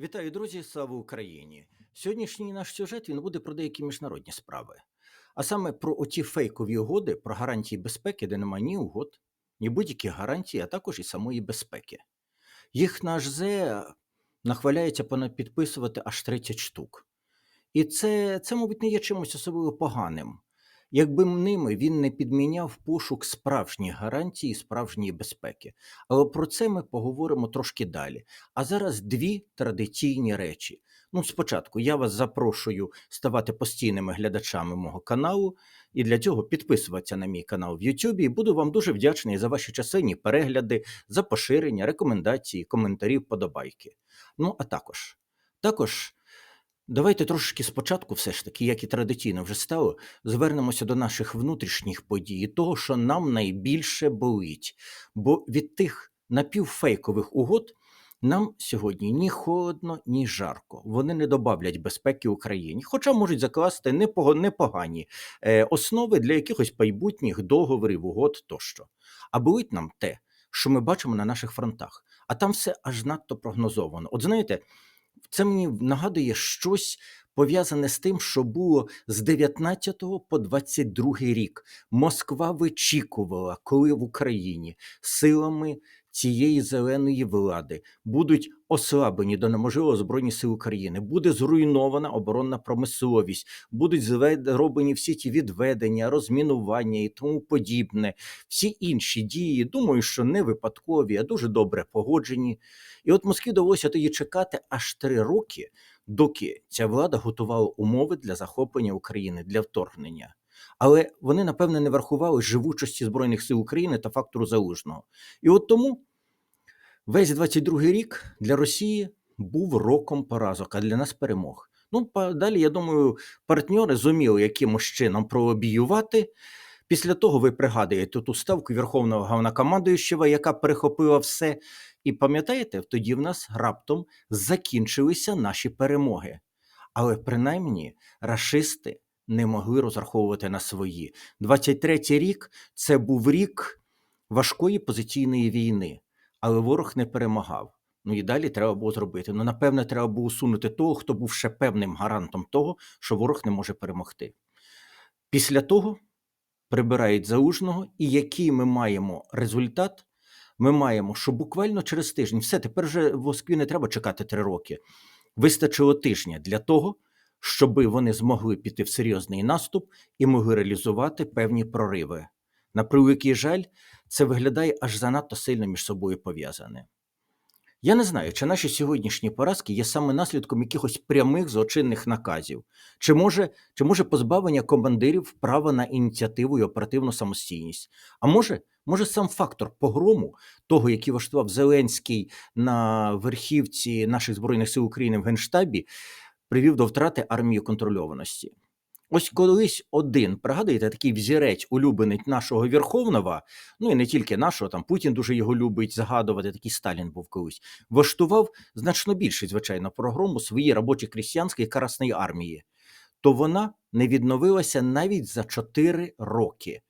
Вітаю, друзі! Слава Україні! Сьогоднішній наш сюжет він буде про деякі міжнародні справи, а саме про оті фейкові угоди про гарантії безпеки, де немає ні угод, ні будь-яких гарантій, а також і самої безпеки. Їх наш зе нахваляється підписувати аж 30 штук. І це, це, мабуть, не є чимось особливо поганим. Якби ними він не підміняв пошук справжніх гарантій і справжньої безпеки. Але про це ми поговоримо трошки далі. А зараз дві традиційні речі. Ну, спочатку я вас запрошую ставати постійними глядачами мого каналу, і для цього підписуватися на мій канал в YouTube. І буду вам дуже вдячний за ваші чисельні перегляди, за поширення, рекомендації, коментарі, вподобайки. Ну, а також, також. Давайте трошки спочатку, все ж таки, як і традиційно вже стало, звернемося до наших внутрішніх подій, того, що нам найбільше болить. Бо від тих напівфейкових угод нам сьогодні ні холодно, ні жарко. Вони не добавлять безпеки Україні, хоча можуть закласти непогані е, основи для якихось майбутніх договорів, угод тощо. А болить нам те, що ми бачимо на наших фронтах, а там все аж надто прогнозовано. От знаєте. Це мені нагадує щось пов'язане з тим, що було з 19 по 22 рік. Москва вичікувала, коли в Україні силами цієї зеленої влади будуть ослаблені до неможливо збройні сили України, буде зруйнована оборонна промисловість, будуть зроблені всі ті відведення, розмінування і тому подібне. Всі інші дії, думаю, що не випадкові, а дуже добре погоджені. І от Москві довелося тоді чекати аж три роки, доки ця влада готувала умови для захоплення України для вторгнення. Але вони, напевне, не врахували живучості Збройних сил України та фактору залужного. І от тому весь 22-й рік для Росії був роком поразок, а для нас перемог. Ну, далі, я думаю, партнери зуміли якимось чином пролобіювати. Після того ви пригадуєте ту ставку Верховного Головнокомандуючого, яка перехопила все. І пам'ятаєте, тоді в нас раптом закінчилися наші перемоги. Але принаймні рашисти не могли розраховувати на свої. 23-й рік це був рік важкої позиційної війни, але ворог не перемагав. Ну і далі треба було зробити. Ну, напевне, треба було усунути того, хто був ще певним гарантом того, що ворог не може перемогти. Після того прибирають залужного, і який ми маємо результат? Ми маємо, що буквально через тиждень все тепер вже в Москві не треба чекати три роки. Вистачило тижня для того, щоб вони змогли піти в серйозний наступ і могли реалізувати певні прориви. На превеликий жаль, це виглядає аж занадто сильно між собою пов'язане. Я не знаю, чи наші сьогоднішні поразки є саме наслідком якихось прямих злочинних наказів, чи може чи може позбавлення командирів права на ініціативу і оперативну самостійність. А може, може сам фактор погрому, того, який влаштував Зеленський на верхівці наших збройних сил України в Генштабі, привів до втрати армії контрольованості. Ось колись один, пригадуєте, такий взірець улюбленець нашого Верховного, ну і не тільки нашого, там Путін дуже його любить згадувати, такий Сталін був колись, влаштував значно більше, звичайно, програму своїй робочій крістянської Красної армії. То вона не відновилася навіть за 4 роки.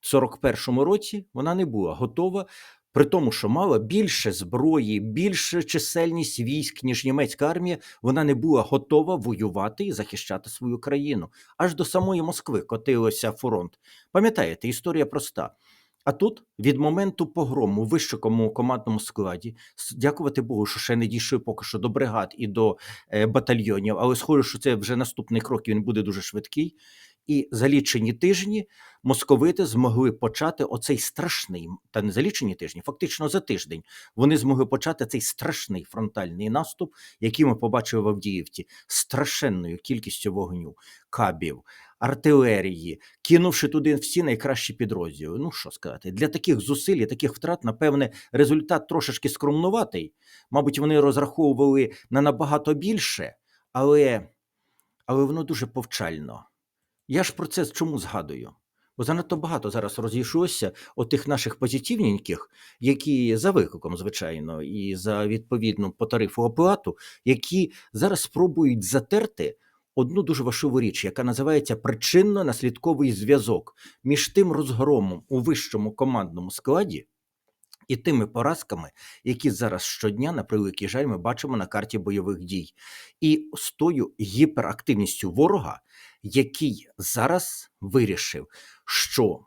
В 41-му році вона не була готова при тому, що мала більше зброї, більше чисельність військ, ніж німецька армія, вона не була готова воювати і захищати свою країну. Аж до самої Москви котилося фронт. Пам'ятаєте, історія проста. А тут від моменту погрому вищому командному складі, дякувати Богу, що ще не дійшли поки що до бригад і до е, батальйонів, але схоже, що це вже наступний крок він буде дуже швидкий і за лічені тижні московити змогли почати оцей страшний, та не за лічені тижні, фактично за тиждень вони змогли почати цей страшний фронтальний наступ, який ми побачили в Авдіївці, страшенною кількістю вогню, кабів. Артилерії, кинувши туди всі найкращі підрозділи. Ну що сказати, для таких зусиль таких втрат, напевне, результат трошечки скромнуватий. Мабуть, вони розраховували на набагато більше, але але воно дуже повчально. Я ж про це чому згадую? Бо занадто багато зараз розійшлося отих наших позитивненьких, які за викликом, звичайно, і за відповідну по тарифу оплату, які зараз спробують затерти одну дуже важливу річ, яка називається причинно-наслідковий зв'язок між тим розгромом у вищому командному складі і тими поразками, які зараз щодня, на превеликий жаль, ми бачимо на карті бойових дій, і з тою гіперактивністю ворога, який зараз вирішив, що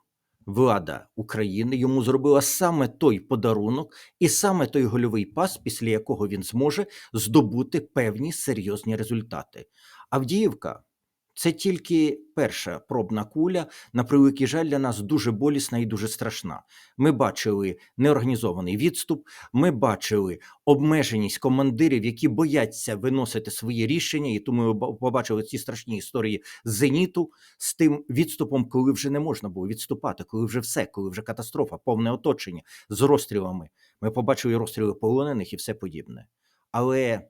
влада України йому зробила саме той подарунок і саме той гольовий пас, після якого він зможе здобути певні серйозні результати. Авдіївка це тільки перша пробна куля, на превеликий жаль, для нас дуже болісна і дуже страшна. Ми бачили неорганізований відступ, ми бачили обмеженість командирів, які бояться виносити свої рішення, і тому ми побачили ці страшні історії з зеніту з тим відступом, коли вже не можна було відступати, коли вже все, коли вже катастрофа, повне оточення з розстрілами. Ми побачили розстріли полонених і все подібне. Але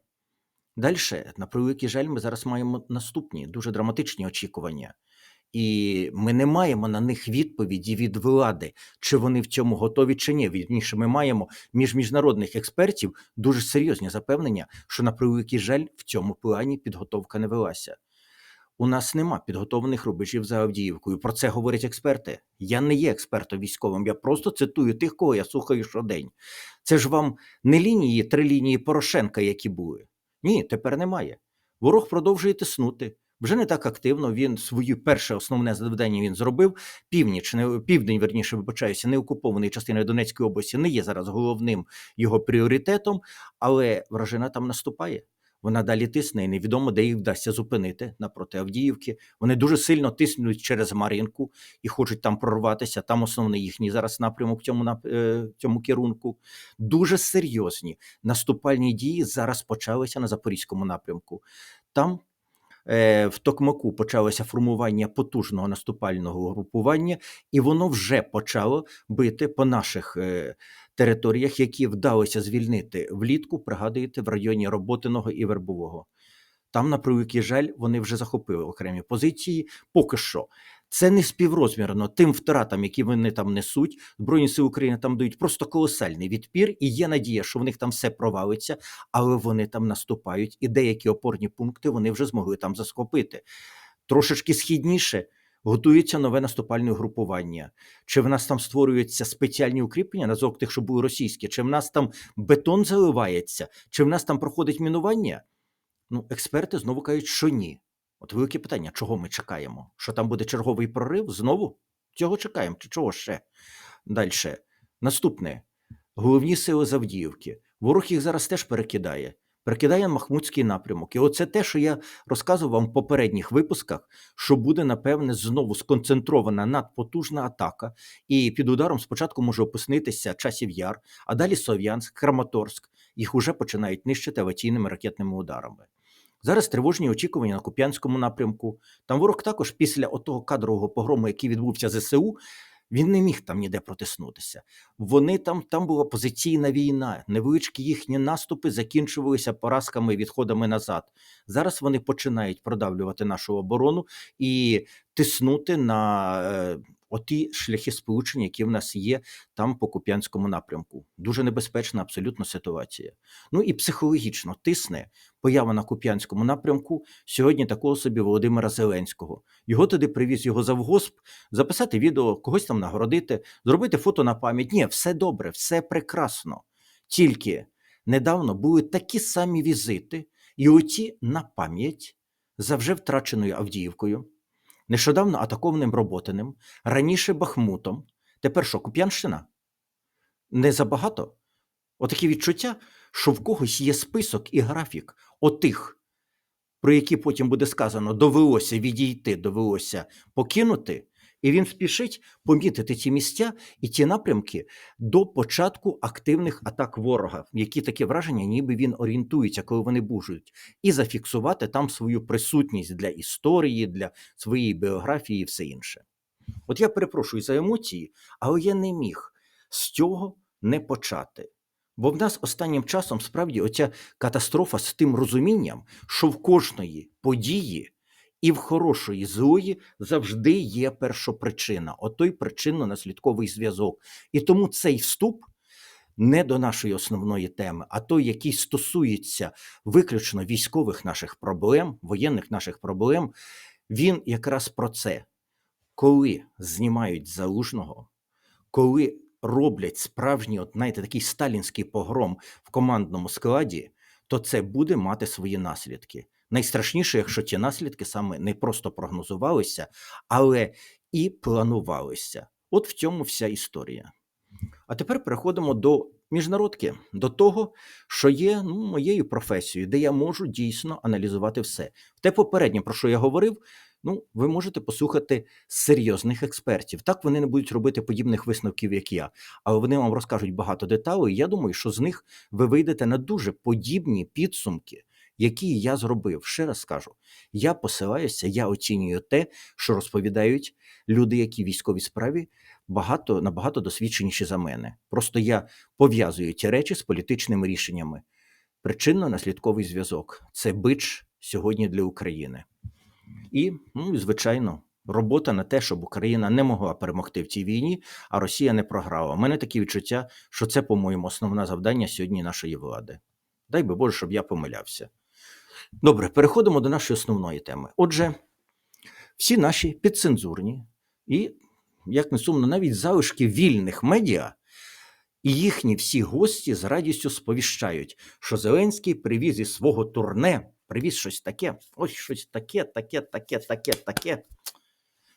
далі, на превеликий жаль, ми зараз маємо наступні дуже драматичні очікування. І ми не маємо на них відповіді від влади, чи вони в цьому готові, чи ні. Вірніше, ми маємо між міжнародних експертів дуже серйозні запевнення, що на превеликий жаль в цьому плані підготовка не велася. У нас нема підготовлених рубежів за Авдіївкою. Про це говорять експерти. Я не є експертом військовим, я просто цитую тих, кого я слухаю щодень. Це ж вам не лінії, три лінії Порошенка, які були. Ні, тепер немає. Ворог продовжує тиснути. Вже не так активно. Він своє перше основне завдання він зробив. Північ, не південь, верніше вибачаюся, не окупований частиною Донецької області не є зараз головним його пріоритетом, але вражина там наступає. Вона далі тисне, і невідомо, де їх вдасться зупинити напроти Авдіївки. Вони дуже сильно тиснуть через Мар'їнку і хочуть там прорватися. Там основний їхній зараз напрямок в цьому е, цьому керунку. Дуже серйозні наступальні дії зараз почалися на запорізькому напрямку. Там в Токмаку почалося формування потужного наступального групування, і воно вже почало бити по наших е, територіях, які вдалося звільнити влітку, пригадуєте, в районі Роботиного і Вербового. Там, на превеликий жаль, вони вже захопили окремі позиції. Поки що це не співрозмірно тим втратам, які вони там несуть. Збройні сили України там дають просто колосальний відпір, і є надія, що в них там все провалиться, але вони там наступають, і деякі опорні пункти вони вже змогли там захопити. Трошечки східніше готується нове наступальне угрупування. Чи в нас там створюються спеціальні укріплення на зок тих, що були російські, чи в нас там бетон заливається, чи в нас там проходить мінування? Ну, експерти знову кажуть, що ні. От велике питання, чого ми чекаємо? Що там буде черговий прорив? Знову? Цього чекаємо, чи чого ще? Далі. Наступне. Головні сили Завдіївки. Ворог їх зараз теж перекидає. Перекидає на Махмутський напрямок. І оце те, що я розказував вам в попередніх випусках, що буде, напевне, знову сконцентрована надпотужна атака. І під ударом спочатку може описнитися Часів Яр, а далі Сов'янськ, Краматорськ. Їх уже починають нищити авіаційними ракетними ударами. Зараз тривожні очікування на Куп'янському напрямку. Там ворог також після отого кадрового погрому, який відбувся ЗСУ, він не міг там ніде протиснутися. Вони там, там була позиційна війна. Невеличкі їхні наступи закінчувалися поразками і відходами назад. Зараз вони починають продавлювати нашу оборону і тиснути на е, оті шляхи сполучення, які в нас є там по Куп'янському напрямку. Дуже небезпечна абсолютно ситуація. Ну і психологічно тисне поява на Куп'янському напрямку сьогодні такого собі Володимира Зеленського. Його туди привіз його завгосп, записати відео, когось там нагородити, зробити фото на пам'ять. Ні, все добре, все прекрасно. Тільки недавно були такі самі візити, і оті на пам'ять за вже втраченою Авдіївкою, нещодавно атакованим Роботиним, раніше Бахмутом. Тепер що, Куп'янщина? Не забагато? Отакі відчуття, що в когось є список і графік отих, про які потім буде сказано, довелося відійти, довелося покинути, і він спішить помітити ті місця і ті напрямки до початку активних атак ворога, які таке враження, ніби він орієнтується, коли вони будуть, і зафіксувати там свою присутність для історії, для своєї біографії і все інше. От я перепрошую за емоції, але я не міг з цього не почати. Бо в нас останнім часом справді оця катастрофа з тим розумінням, що в кожної події і в хорошої і злої завжди є першопричина, отой причинно-наслідковий зв'язок. І тому цей вступ не до нашої основної теми, а той, який стосується виключно військових наших проблем, воєнних наших проблем, він якраз про це. Коли знімають залужного, коли роблять справжній, от, знаєте, такий сталінський погром в командному складі, то це буде мати свої наслідки. Найстрашніше, якщо ті наслідки саме не просто прогнозувалися, але і планувалися. От в цьому вся історія. А тепер переходимо до міжнародки, до того, що є ну, моєю професією, де я можу дійсно аналізувати все. Те попереднє, про що я говорив, ну, ви можете послухати серйозних експертів. Так вони не будуть робити подібних висновків, як я, але вони вам розкажуть багато деталей. Я думаю, що з них ви вийдете на дуже подібні підсумки, які я зробив. Ще раз скажу: я посилаюся, я оцінюю те, що розповідають люди, які в військовій справі багато набагато досвідченіші за мене. Просто я пов'язую ті речі з політичними рішеннями. Причинно-наслідковий зв'язок це бич сьогодні для України. І, ну, звичайно, робота на те, щоб Україна не могла перемогти в цій війні, а Росія не програла. У мене такі відчуття, що це, по-моєму, основне завдання сьогодні нашої влади. Дай би Боже, щоб я помилявся. Добре, переходимо до нашої основної теми. Отже, всі наші підцензурні і, як не сумно, навіть залишки вільних медіа і їхні всі гості з радістю сповіщають, що Зеленський привіз із свого турне, привіз щось таке, ось щось таке, таке, таке, таке, таке.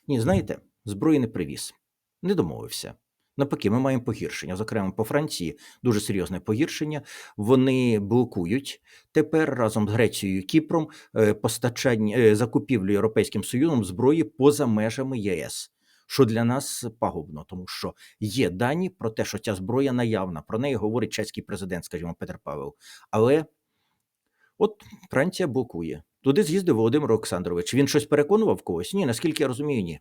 Ні, знаєте, зброї не привіз, не домовився. Навпаки, ми маємо погіршення. Зокрема, по Франції дуже серйозне погіршення. Вони блокують тепер разом з Грецією і Кіпром е, постачання е, закупівлю Європейським Союзом зброї поза межами ЄС. Що для нас пагубно, тому що є дані про те, що ця зброя наявна. Про неї говорить чеський президент, скажімо, Петр Павел. Але от Франція блокує. Туди з'їздив Володимир Олександрович. Він щось переконував когось? Ні, наскільки я розумію, ні.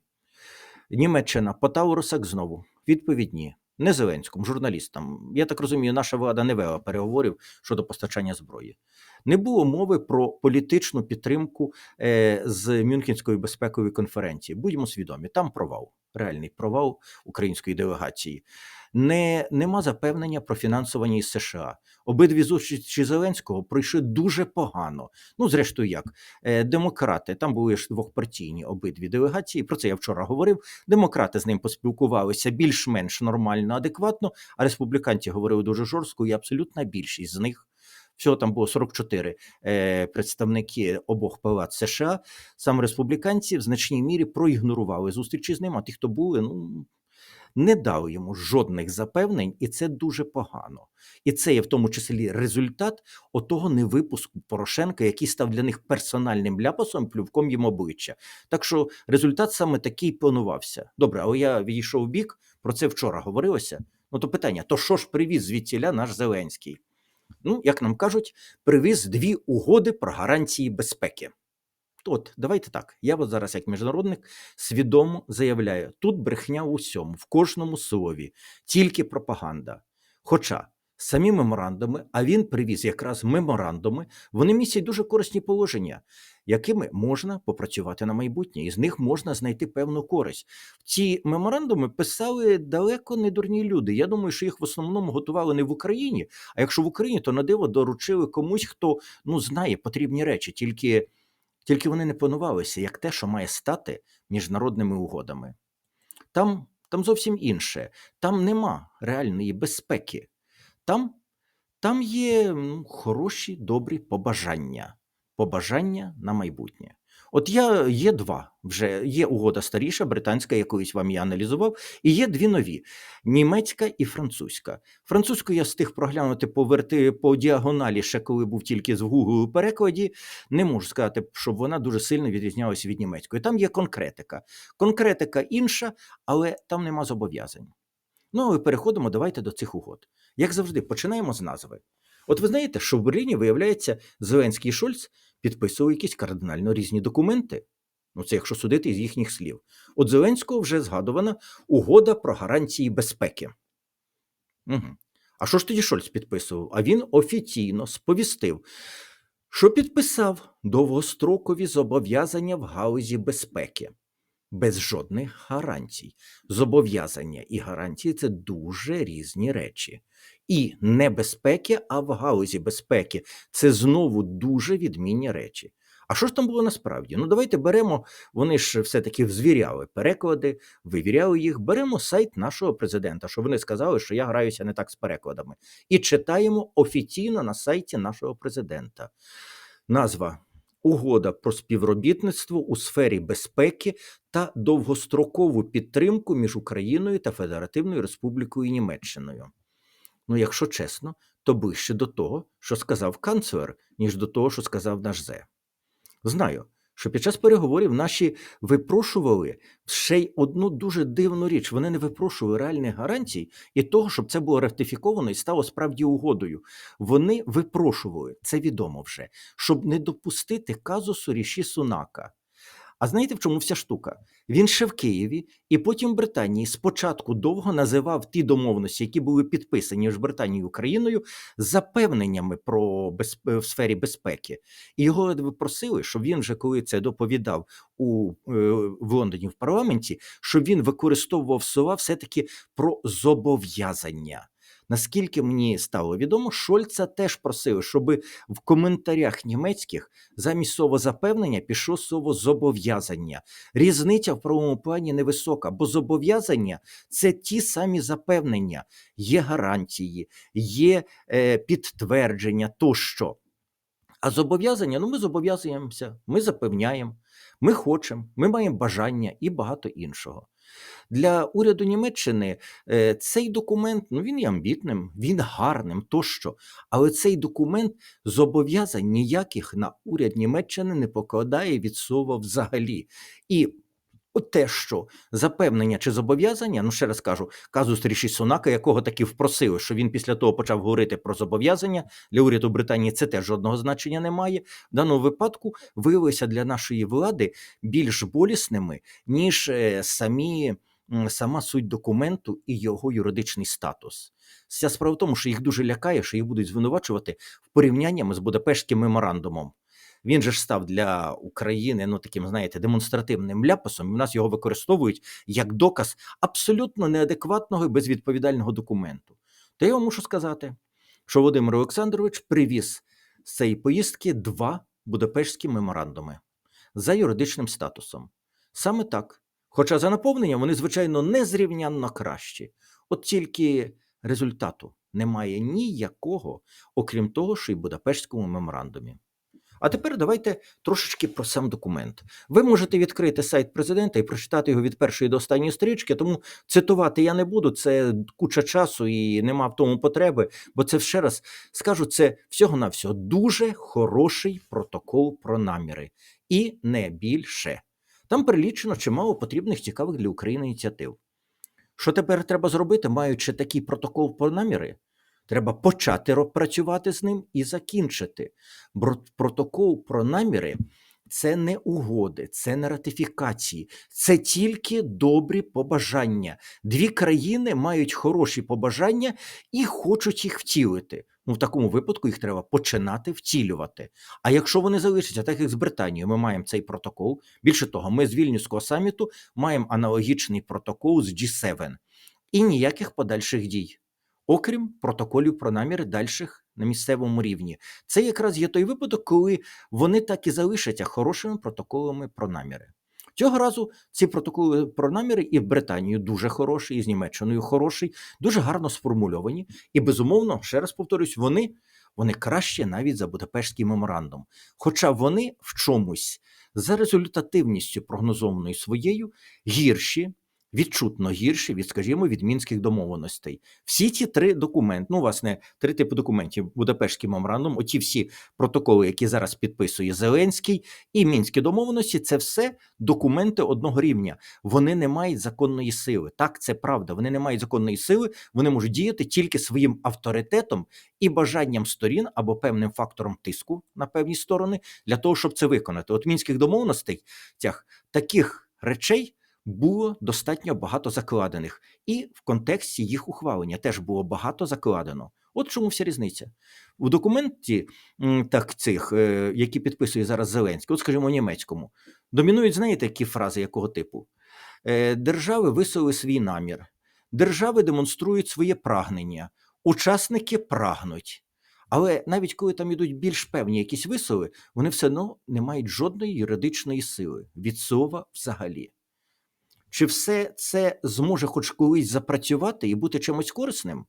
Німеччина по Таурусах знову. Відповідь ні. Не Зеленському, журналістам. Я так розумію, наша влада не вела переговорів щодо постачання зброї. Не було мови про політичну підтримку е, з Мюнхенської безпекової конференції. Будьмо свідомі, там провал, реальний провал української делегації. Не, Нема запевнення про фінансування із США. Обидві зустрічі Зеленського пройшли дуже погано. Ну, зрештою, як е, демократи там були ж двохпартійні обидві делегації. Про це я вчора говорив. Демократи з ним поспілкувалися більш-менш нормально, адекватно. А республіканці говорили дуже жорстко, і абсолютна більшість з них. Всього там було 44 е, представники обох палат США. Саме республіканці в значній мірі проігнорували зустрічі з ним. А ті, хто були, ну не дали йому жодних запевнень, і це дуже погано. І це є в тому числі результат отого невипуску Порошенка, який став для них персональним ляпасом, плювком їм обличчя. Так що результат саме такий планувався. Добре, але я відійшов в бік, про це вчора говорилося. Ну то питання: то що ж привіз звідтіля наш Зеленський? Ну, як нам кажуть, привіз дві угоди про гарантії безпеки. От, давайте так. Я от зараз, як міжнародник, свідомо заявляю: тут брехня у всьому, в кожному слові, тільки пропаганда. Хоча самі меморандуми, а він привіз якраз меморандуми, вони містять дуже корисні положення, якими можна попрацювати на майбутнє, і з них можна знайти певну користь. Ці меморандуми писали далеко не дурні люди. Я думаю, що їх в основному готували не в Україні. А якщо в Україні, то на диво доручили комусь, хто ну знає потрібні речі, тільки. Тільки вони не планувалися як те, що має стати міжнародними угодами. Там там зовсім інше, там нема реальної безпеки, там там є ну, хороші, добрі побажання, побажання на майбутнє. От я є два вже є угода старіша, британська, якусь вам я аналізував, і є дві нові: німецька і французька. Французьку я встиг проглянути по по діагоналі, ще коли був тільки з Google перекладі. Не можу сказати, щоб вона дуже сильно відрізнялася від німецької. Там є конкретика. Конкретика інша, але там нема зобов'язань. Ну і переходимо давайте до цих угод. Як завжди, починаємо з назви. От ви знаєте, що в Берліні, виявляється, Зеленський і Шольц підписували якісь кардинально різні документи. Ну, це якщо судити з їхніх слів. От Зеленського вже згадувана угода про гарантії безпеки. Угу. А що ж тоді Шольц підписував? А він офіційно сповістив, що підписав довгострокові зобов'язання в гаузі безпеки без жодних гарантій. Зобов'язання і гарантії це дуже різні речі. І небезпеки, а в гаузі безпеки це знову дуже відмінні речі. А що ж там було насправді? Ну, давайте беремо, вони ж все-таки звіряли переклади, вивіряли їх. Беремо сайт нашого президента, що вони сказали, що я граюся не так з перекладами. І читаємо офіційно на сайті нашого президента. Назва Угода про співробітництво у сфері безпеки та довгострокову підтримку між Україною та Федеративною Республікою Німеччиною. Ну, якщо чесно, то ближче до того, що сказав канцлер, ніж до того, що сказав наш зе. Знаю, що під час переговорів наші випрошували ще й одну дуже дивну річ. Вони не випрошували реальних гарантій і того, щоб це було ратифіковано і стало справді угодою. Вони випрошували, це відомо вже, щоб не допустити казусу Ріші Сунака. А знаєте, в чому вся штука? Він ще в Києві і потім Британії спочатку довго називав ті домовленості, які були підписані між Британією і Україною, запевненнями про безп... в сфері безпеки. І його просили, щоб він вже коли це доповідав у е, в Лондоні в парламенті, щоб він використовував слова все-таки про зобов'язання. Наскільки мені стало відомо, Шольца теж просив, щоб в коментарях німецьких замість слова запевнення пішло слово зобов'язання. Різниця в правовому плані невисока, бо зобов'язання це ті самі запевнення, є гарантії, є е, підтвердження тощо. А зобов'язання, ну ми зобов'язуємося, ми запевняємо, ми хочемо, ми маємо бажання і багато іншого. Для уряду Німеччини е, цей документ ну він є амбітним, він гарним тощо. Але цей документ зобов'язань ніяких на уряд Німеччини не покладає від слова взагалі. І От те, що запевнення чи зобов'язання, ну ще раз кажу, казус Ріші Сунака, якого таки впросили, що він після того почав говорити про зобов'язання для уряду Британії, це теж жодного значення не має. В даному випадку виявилися для нашої влади більш болісними, ніж е, самі. Сама суть документу і його юридичний статус. Вся справа в тому, що їх дуже лякає, що їх будуть звинувачувати в порівняннями з Будапештським меморандумом. Він же ж став для України ну таким, знаєте, демонстративним ляпасом. і в нас його використовують як доказ абсолютно неадекватного і безвідповідального документу. Та я вам мушу сказати, що Володимир Олександрович привіз з цієї поїздки два Будапештські меморандуми за юридичним статусом. Саме так. Хоча за наповненням вони, звичайно, незрівнянно кращі. От тільки результату немає ніякого, окрім того, що й Будапештському меморандумі. А тепер давайте трошечки про сам документ. Ви можете відкрити сайт президента і прочитати його від першої до останньої стрічки, тому цитувати я не буду. Це куча часу і нема в тому потреби, бо це ще раз скажу, це всього-навсього дуже хороший протокол про наміри, і не більше. Там перелічено чимало потрібних цікавих для України ініціатив. Що тепер треба зробити, маючи такий протокол про наміри? Треба почати працювати з ним і закінчити. Протокол про наміри це не угоди, це не ратифікації, це тільки добрі побажання. Дві країни мають хороші побажання і хочуть їх втілити. Ну, в такому випадку їх треба починати втілювати. А якщо вони залишаться, так як з Британією, ми маємо цей протокол. Більше того, ми з Вільнюського саміту маємо аналогічний протокол з G7 і ніяких подальших дій окрім протоколів про наміри дальших на місцевому рівні. Це якраз є той випадок, коли вони так і залишаться хорошими протоколами про наміри. Цього разу ці протоколи про наміри і в Британію дуже хороші, і з Німеччиною хороший, дуже гарно сформульовані. І безумовно, ще раз повторюсь, вони, вони краще навіть за Будапештський меморандум. Хоча вони в чомусь за результативністю прогнозованою своєю гірші, відчутно гірші від, скажімо, від мінських домовленостей. Всі ці три документи, ну, власне, три типи документів: Будапештський меморандум, оті всі протоколи, які зараз підписує Зеленський, і мінські домовленості це все документи одного рівня. Вони не мають законної сили. Так, це правда. Вони не мають законної сили, вони можуть діяти тільки своїм авторитетом і бажанням сторін або певним фактором тиску на певні сторони для того, щоб це виконати. От мінських домовленостей таких речей було достатньо багато закладених, і в контексті їх ухвалення теж було багато закладено. От чому вся різниця. У документі так цих, е, які підписує зараз Зеленський, от скажімо, німецькому, домінують, знаєте, які фрази якого типу? Е, Держави висловили свій намір, держави демонструють своє прагнення, учасники прагнуть. Але навіть коли там ідуть більш певні якісь висови, вони все одно не мають жодної юридичної сили від слова взагалі. Чи все це зможе хоч колись запрацювати і бути чимось корисним?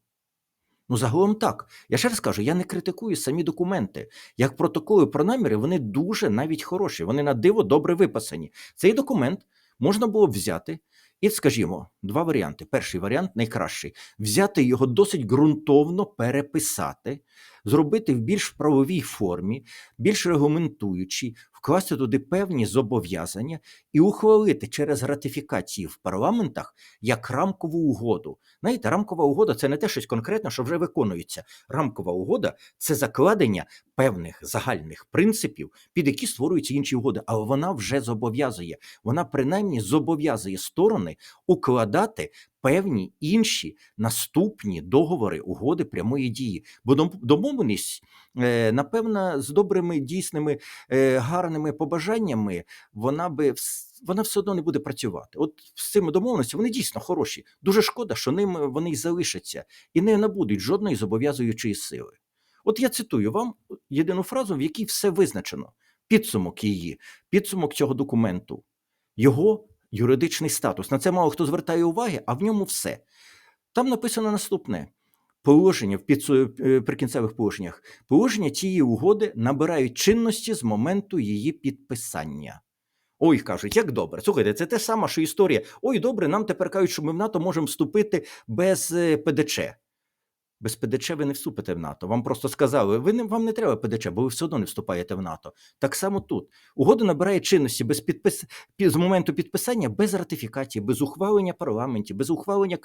Ну, загалом так. Я ще раз кажу, я не критикую самі документи. Як протоколи про наміри, вони дуже навіть хороші, вони на диво добре виписані. Цей документ можна було б взяти і, скажімо, два варіанти. Перший варіант найкращий взяти його досить ґрунтовно переписати, зробити в більш правовій формі, більш регламентуючій, вкласти туди певні зобов'язання і ухвалити через ратифікації в парламентах як рамкову угоду. Знаєте, рамкова угода це не те щось конкретне, що вже виконується. Рамкова угода це закладення певних загальних принципів, під які створюються інші угоди, але вона вже зобов'язує. Вона принаймні зобов'язує сторони укладати певні інші наступні договори, угоди прямої дії. Бо домовленість, е, напевно, з добрими дійсними е, гарними побажаннями, вона би вона все одно не буде працювати. От з цими домовленостями вони дійсно хороші. Дуже шкода, що ними вони й залишаться і не набудуть жодної зобов'язуючої сили. От я цитую вам єдину фразу, в якій все визначено. Підсумок її, підсумок цього документу, його юридичний статус. На це мало хто звертає уваги, а в ньому все. Там написано наступне: положення в е, прикінцевих положеннях. Положення цієї угоди набирають чинності з моменту її підписання. Ой, кажуть, як добре. Слухайте, це те саме, що історія. Ой, добре, нам тепер кажуть, що ми в НАТО можемо вступити без е, ПДЧ. Без ПДЧ ви не вступите в НАТО. Вам просто сказали, ви не вам не треба ПДЧ, бо ви все одно не вступаєте в НАТО. Так само тут угода набирає чинності без підпис... з моменту підписання, без ратифікації, без ухвалення парламентів, без ухвалення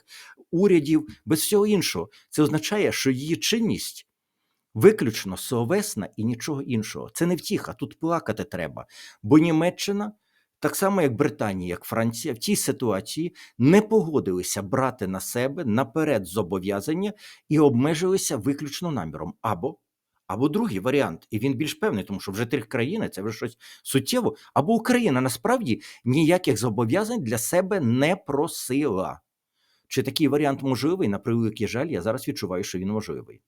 урядів, без всього іншого. Це означає, що її чинність виключно словесна і нічого іншого. Це не втіха, тут плакати треба. Бо Німеччина, так само як Британія, як Франція, в цій ситуації не погодилися брати на себе наперед зобов'язання і обмежилися виключно наміром. Або або другий варіант, і він більш певний, тому що вже три країни це вже щось суттєво. Або Україна насправді ніяких зобов'язань для себе не просила. Чи такий варіант можливий? На превеликий жаль, я зараз відчуваю, що він можливий.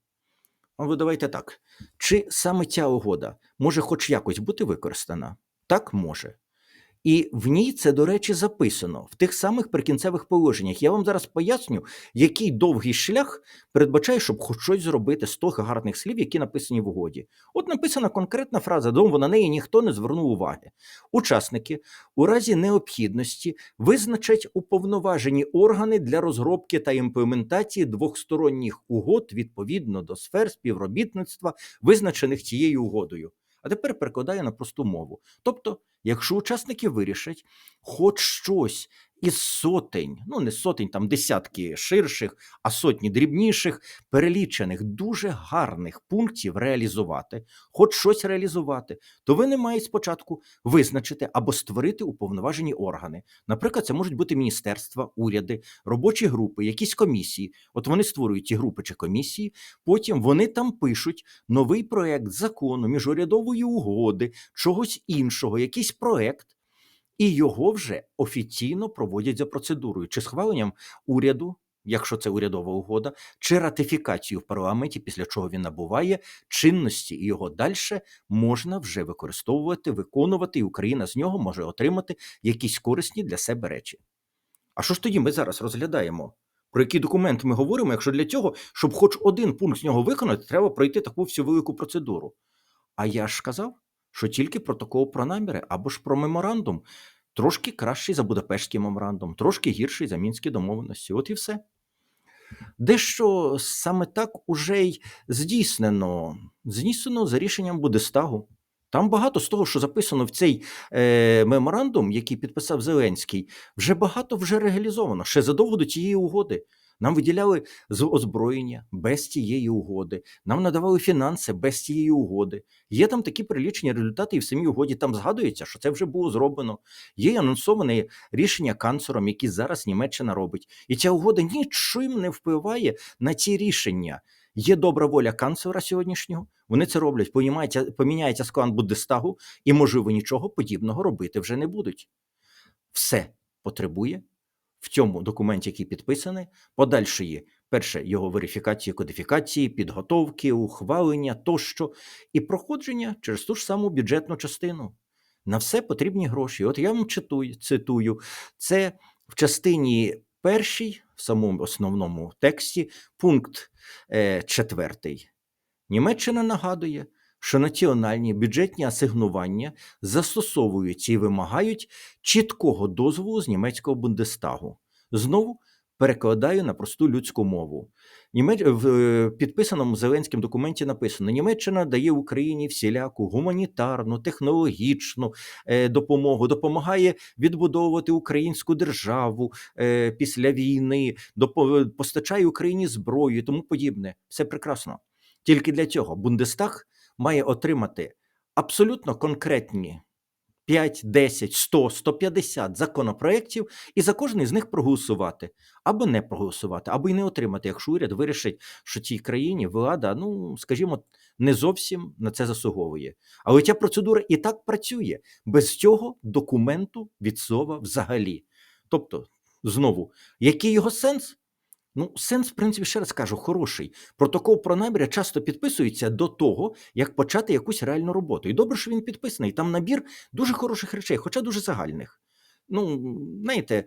Але давайте так. Чи саме ця угода може хоч якось бути використана? Так може. І в ній це, до речі, записано в тих самих прикінцевих положеннях. Я вам зараз поясню, який довгий шлях передбачає, щоб хоч щось зробити з тих гарних слів, які написані в угоді. От написана конкретна фраза, дому на неї ніхто не звернув уваги. Учасники у разі необхідності визначать уповноважені органи для розробки та імплементації двохсторонніх угод відповідно до сфер співробітництва, визначених цією угодою. А тепер перекладаю на просту мову. Тобто, якщо учасники вирішать хоч щось із сотень, ну не сотень, там десятки ширших, а сотні дрібніших, перелічених дуже гарних пунктів реалізувати, хоч щось реалізувати, то вони мають спочатку визначити або створити уповноважені органи. Наприклад, це можуть бути міністерства, уряди, робочі групи, якісь комісії. От вони створюють ті групи чи комісії, потім вони там пишуть новий проект закону, міжурядової угоди, чогось іншого, якийсь проект, і його вже офіційно проводять за процедурою, чи схваленням уряду, якщо це урядова угода, чи ратифікацію в парламенті, після чого він набуває чинності, і його далі можна вже використовувати, виконувати, і Україна з нього може отримати якісь корисні для себе речі. А що ж тоді ми зараз розглядаємо? Про який документ ми говоримо, якщо для цього, щоб хоч один пункт з нього виконати, треба пройти таку всю велику процедуру. А я ж сказав, що тільки протокол про наміри або ж про меморандум. Трошки кращий за Будапештський меморандум, трошки гірший за мінські домовленості. От і все. Дещо саме так уже й здійснено, здійснено за рішенням Будестагу. Там багато з того, що записано в цей е, меморандум, який підписав Зеленський, вже багато вже реалізовано ще задовго до цієї угоди. Нам виділяли з озброєння без цієї угоди, нам надавали фінанси без цієї угоди. Є там такі прилічені результати, і в самій угоді там згадується, що це вже було зроблено. Є анонсоване рішення канцером, які зараз Німеччина робить. І ця угода нічим не впливає на ці рішення. Є добра воля канцлера сьогоднішнього. Вони це роблять, поміняється, поміняється склад Бундестагу, і, можливо, нічого подібного робити вже не будуть. Все потребує в цьому документі, який підписаний, подальшої Перше його верифікації, кодифікації, підготовки, ухвалення тощо, і проходження через ту ж саму бюджетну частину. На все потрібні гроші. От я вам читую, цитую, це в частині першій, в самому основному тексті, пункт е, четвертий. Німеччина нагадує, що національні бюджетні асигнування застосовуються і вимагають чіткого дозволу з німецького Бундестагу. Знову перекладаю на просту людську мову. В е, підписаному Зеленським документі написано: Німеччина дає Україні всіляку гуманітарну, технологічну е, допомогу, допомагає відбудовувати українську державу е, після війни, постачає Україні зброю і тому подібне. Все прекрасно. Тільки для цього Бундестаг має отримати абсолютно конкретні 5, 10, 100, 150 законопроєктів і за кожний з них проголосувати або не проголосувати, або й не отримати, якщо уряд вирішить, що цій країні влада, ну скажімо, не зовсім на це заслуговує. Але ця процедура і так працює без цього документу від слова взагалі. Тобто, знову, який його сенс? Ну, сенс, в принципі, ще раз кажу, хороший. Протокол про набір часто підписується до того, як почати якусь реальну роботу. І добре, що він підписаний. Там набір дуже хороших речей, хоча дуже загальних. Ну, знаєте,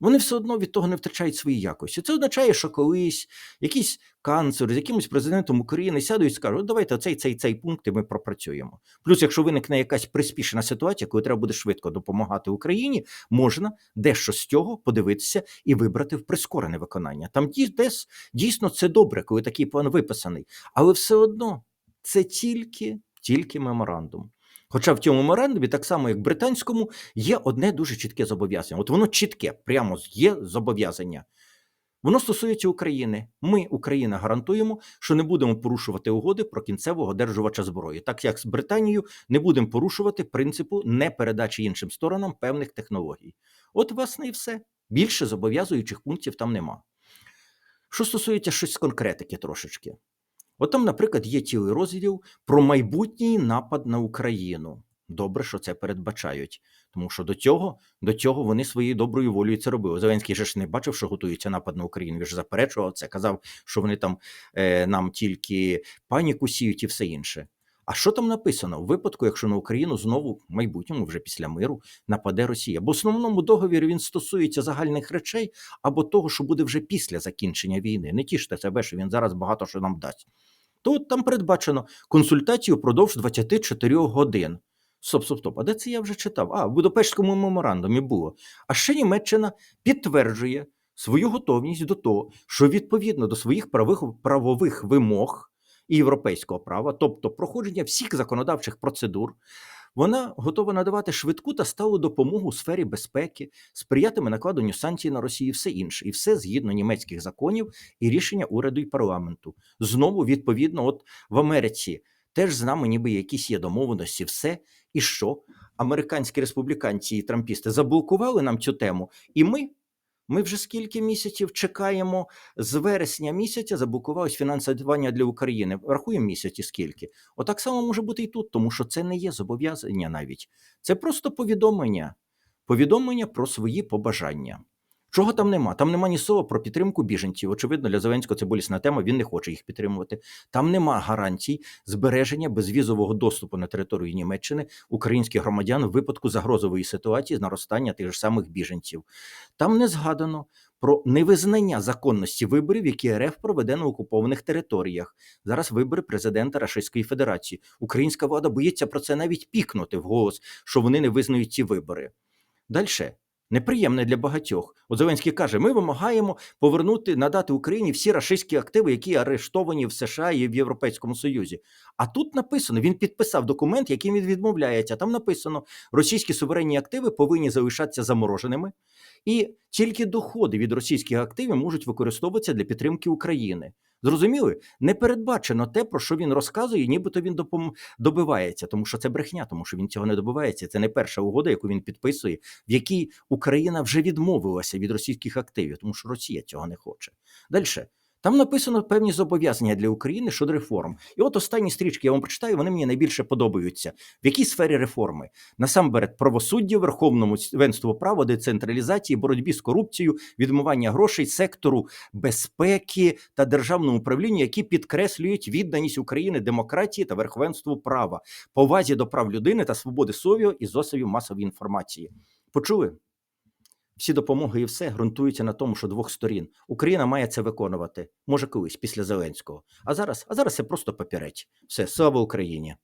вони все одно від того не втрачають свої якості. Це означає, що колись якийсь канцлер з якимось президентом України сядуть і скажуть, давайте оцей цей цей і ми пропрацюємо. Плюс, якщо виникне якась приспішена ситуація, коли треба буде швидко допомагати Україні, можна дещо з цього подивитися і вибрати в прискорене виконання. Там десь дійсно це добре, коли такий план виписаний, але все одно це тільки, тільки меморандум. Хоча в цьому меморандумі, так само як британському, є одне дуже чітке зобов'язання. От воно чітке, прямо є зобов'язання. Воно стосується України. Ми, Україна, гарантуємо, що не будемо порушувати угоди про кінцевого одержувача зброї, так як з Британією не будемо порушувати принципу непередачі іншим сторонам певних технологій. От, власне, і все. Більше зобов'язуючих пунктів там нема. Що стосується щось з конкретики трошечки. От там, наприклад, є цілий розділ про майбутній напад на Україну. Добре, що це передбачають, тому що до цього до цього вони своєю доброю волею це робили. Зеленський же ж не бачив, що готується напад на Україну. Він ж заперечував це, казав, що вони там е, нам тільки паніку сіють і все інше. А що там написано? У випадку, якщо на Україну знову в майбутньому, вже після миру, нападе Росія? Бо в основному договір він стосується загальних речей або того, що буде вже після закінчення війни. Не тіште себе, що він зараз багато що нам дасть. То там передбачено консультацію впродовж 24 годин. Стоп, стоп, стоп, а де це я вже читав? А, в Будапештському меморандумі було. А ще Німеччина підтверджує свою готовність до того, що відповідно до своїх правих, правових вимог і європейського права, тобто проходження всіх законодавчих процедур, вона готова надавати швидку та сталу допомогу у сфері безпеки, сприятиме накладенню санкцій на Росію, і все інше, і все згідно німецьких законів і рішення уряду і парламенту. Знову відповідно, от в Америці теж з нами, ніби якісь є домовленості, все і що американські республіканці і трампісти заблокували нам цю тему, і ми. Ми вже скільки місяців чекаємо з вересня місяця заблокувалось фінансування для України. Рахуємо місяці скільки. Отак само може бути і тут, тому що це не є зобов'язання навіть. Це просто повідомлення, повідомлення про свої побажання. Чого там нема? Там нема ні слова про підтримку біженців. Очевидно, для Зеленського це болісна тема, він не хоче їх підтримувати. Там нема гарантій збереження безвізового доступу на територію Німеччини українських громадян в випадку загрозової ситуації з наростання тих ж самих біженців. Там не згадано про невизнання законності виборів, які РФ проведе на окупованих територіях. Зараз вибори президента Рашистської Федерації. Українська влада боїться про це навіть пікнути в голос, що вони не визнають ці вибори. Далі неприємне для багатьох. От Зеленський каже: ми вимагаємо повернути, надати Україні всі рашистські активи, які арештовані в США і в Європейському Союзі. А тут написано: він підписав документ, яким він відмовляється. Там написано: російські суверенні активи повинні залишатися замороженими, і тільки доходи від російських активів можуть використовуватися для підтримки України. Зрозуміли? Не передбачено те, про що він розказує, нібито він допом... добивається, тому що це брехня, тому що він цього не добивається. Це не перша угода, яку він підписує, в якій Україна вже відмовилася від російських активів, тому що Росія цього не хоче. Далі Там написано певні зобов'язання для України щодо реформ. І от останні стрічки я вам прочитаю, вони мені найбільше подобаються. В якій сфері реформи? Насамперед, правосуддя, верховному венству права, децентралізації, боротьбі з корупцією, відмивання грошей, сектору безпеки та державному управлінню, які підкреслюють відданість України демократії та верховенству права, повазі до прав людини та свободи совію і засобів масової інформації. Почули? Всі допомоги і все ґрунтуються на тому, що двох сторін Україна має це виконувати. Може, колись після Зеленського. А зараз, а зараз це просто папірець. Все, слава Україні.